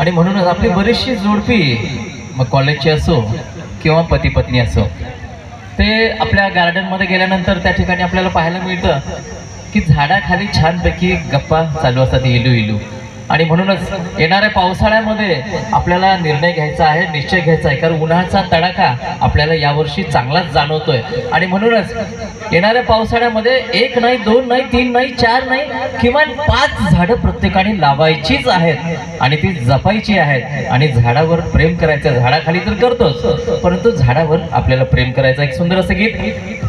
आणि म्हणूनच आपली बरीचशी जोडपी मग कॉलेजची असो किंवा पती पत्नी असो ते आपल्या गार्डनमध्ये गेल्यानंतर त्या ठिकाणी आपल्याला पाहायला मिळतं की झाडाखाली छानपैकी गप्पा चालू असतात इलू इलू आणि म्हणूनच येणाऱ्या पावसाळ्यामध्ये आपल्याला निर्णय घ्यायचा आहे निश्चय घ्यायचा आहे. कारण उन्हाचा तडाखा आपल्याला यावर्षी चांगलाच जाणवतोय. आणि म्हणूनच येणाऱ्या पावसाळ्यामध्ये एक नाही दोन नाही तीन नाही चार नाही किमान पाच झाडं प्रत्येकाने लावायचीच आहेत. आणि ती जपायची आहेत. आणि झाडावर प्रेम करायचं झाडाखाली तर करतोच. परंतु झाडावर आपल्याला प्रेम करायचं एक सुंदर असं गीत.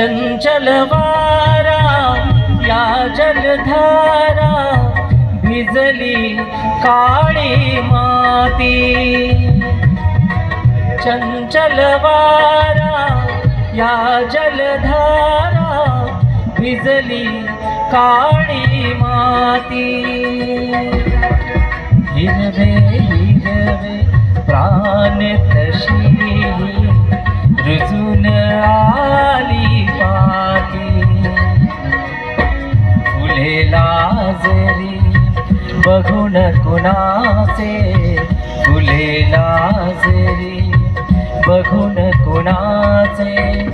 चंचल वारा या जलधारा भिजली काळी माती. चंचल वारा या जलधारा भिजली काळी माती. हिरवे हिरवे प्राण तशी बघून कुणाचे फुले लाजरी. बघून कुणाचे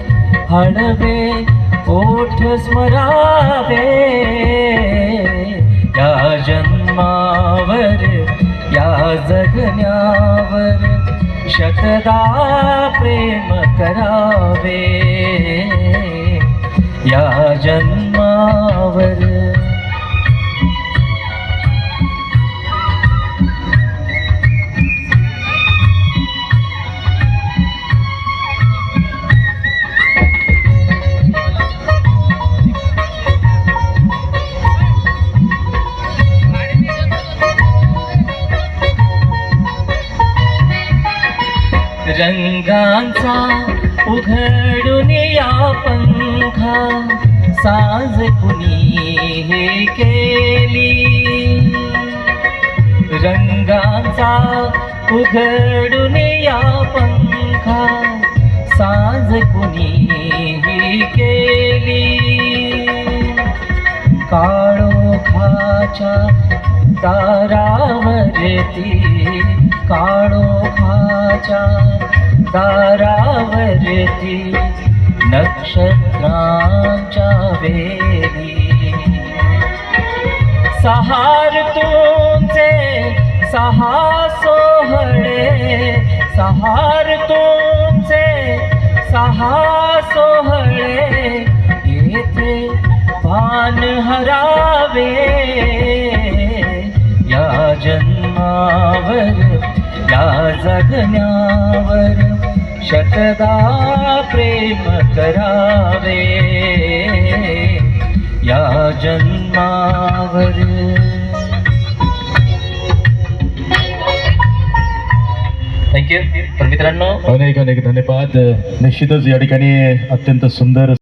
हळवे ओठ स्मरावे. या जन्मावर या जगण्यावर शतदा प्रेम करावे. या जन्मावर रंगांचा उघडून या पंखा साज कुणी हे केली? रंगांचा उघडून या पंखा साज कुणी हे केली? काळोखाच्या तारावरती काळ काळोखाच्या दारावरती नक्षत्रांच्या वेली सहार तुमचे सहा सोहळे सहार तुमचे सहा सोहळे येथे पान हरावे. जगण्यावर शतदा प्रेम करावे. या जन्मावर थँक्यू तर मित्रांनो अनेक अनेक धन्यवाद. निश्चितच या ठिकाणी अत्यंत सुंदर